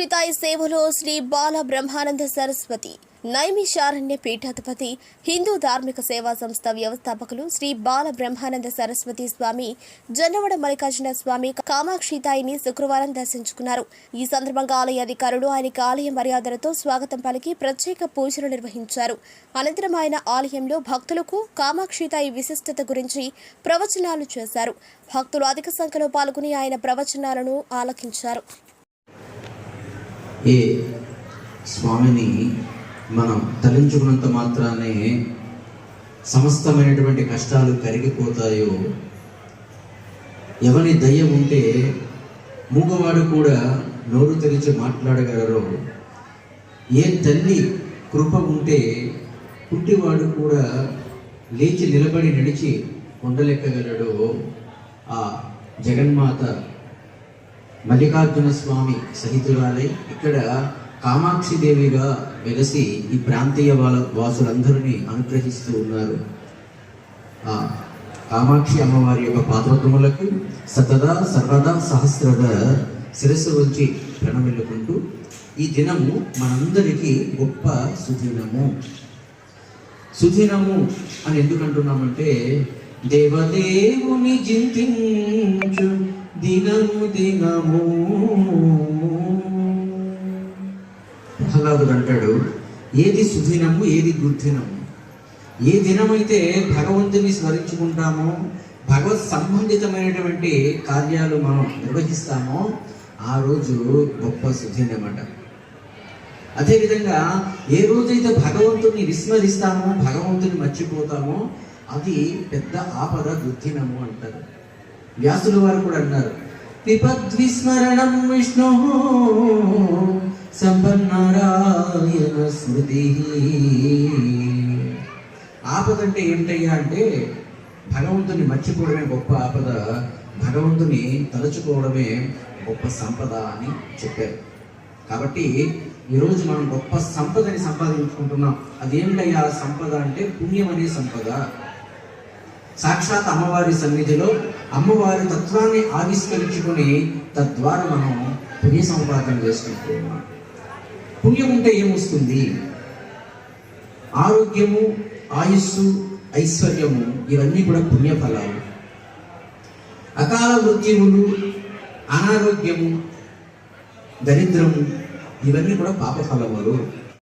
శ్రీతాయి సేవలో శ్రీ బాల బ్రహ్మానంద సరస్వతి నైమిషారణ్య పీఠాధిపతి హిందూ ధార్మిక సేవా సంస్థ వ్యవస్థాపకులు శ్రీ బాల బ్రహ్మానంద సరస్వతి స్వామి జన్నవడ మల్లికార్జున స్వామి కామాక్షితాయిని శుక్రవారం దర్శించుకున్నారు. ఈ సందర్భంగా ఆలయ అధికారులు ఆయనకి ఆలయ మర్యాదలతో స్వాగతం పలికి ప్రత్యేక పూజలు నిర్వహించారు. అనంతరం ఆయన ఆలయంలో భక్తులకు కామాక్షితాయి విశిష్టత గురించి ప్రవచనాలు చేశారు. భక్తులు అధిక సంఖ్యలో పాల్గొని ఆయన ప్రవచనాలను ఆలకించారు. ఏ స్వామిని మనం తలించుకున్నంత మాత్రానే సమస్తమైనటువంటి కష్టాలు కరిగిపోతాయో ఎవరి దయ్యం ఉంటే మూగవాడు కూడా నోరు తెరిచి మాట్లాడగలరో ఏ తల్లి కృప ఉంటే పుట్టివాడు కూడా లేచి నిలబడి నడిచి కొండలెక్కగలడో ఆ జగన్మాత మల్లికార్జున స్వామి సహితురాలై ఇక్కడ కామాక్షి దేవిగా వెలసి ఈ ప్రాంతీయ వాళ్ళ వాసులందరినీ అనుగ్రహిస్తూ ఉన్నారు. కామాక్షి అమ్మవారి యొక్క పాత్రోత్తములకు సతదా సర్వదా సహస్రద శిరస్సు వచ్చి ప్రణమిల్లుకుంటూ ఈ దినము మనందరికీ గొప్ప సుదినము. సుదినము అని ఎందుకంటున్నామంటే దేవదేవుని జింతించు దినము దినము. ప్రహ్లాదుడు అంటాడు ఏది సుదినము ఏది దుర్దినము? ఏ దినమైతే భగవంతుని స్మరించుకుంటామో భగవత్ సంబంధితమైనటువంటి కార్యాలు మనం నిర్వహిస్తామో ఆ రోజు గొప్ప సుదినమాట. అదేవిధంగా ఏ రోజైతే భగవంతుని విస్మరిస్తామో భగవంతుని మర్చిపోతామో అది పెద్ద ఆపద దుర్దినము అంటారు. వ్యాసుల వారు కూడా అన్నారు పిపద్విస్మరణం విష్ణు సంపన్నారాయణ స్మృతి. ఆపద అంటే ఏంటయ్యా అంటే భగవంతుని మర్చిపోవడమే గొప్ప ఆపద భగవంతుని తలుచుకోవడమే గొప్ప సంపద అని చెప్పారు. కాబట్టి ఈరోజు మనం గొప్ప సంపదని సంపాదించుకుంటున్నాం. అదేంటయ్యా ఆ సంపద అంటే పుణ్యం అనే సంపద? సాక్షాత్ అమ్మవారి సన్నిధిలో అమ్మవారి తత్వాన్ని ఆవిష్కరించుకొని తద్వారా మనం పుణ్య సంపాదన చేసుకుంటున్నాం. పుణ్యం ఉంటే ఏమొస్తుంది? ఆరోగ్యము ఆయుస్సు ఐశ్వర్యము ఇవన్నీ కూడా పుణ్యఫలాలు అకాల మృత్యువులు అనారోగ్యము దరిద్రము ఇవన్నీ కూడా పాపఫలములు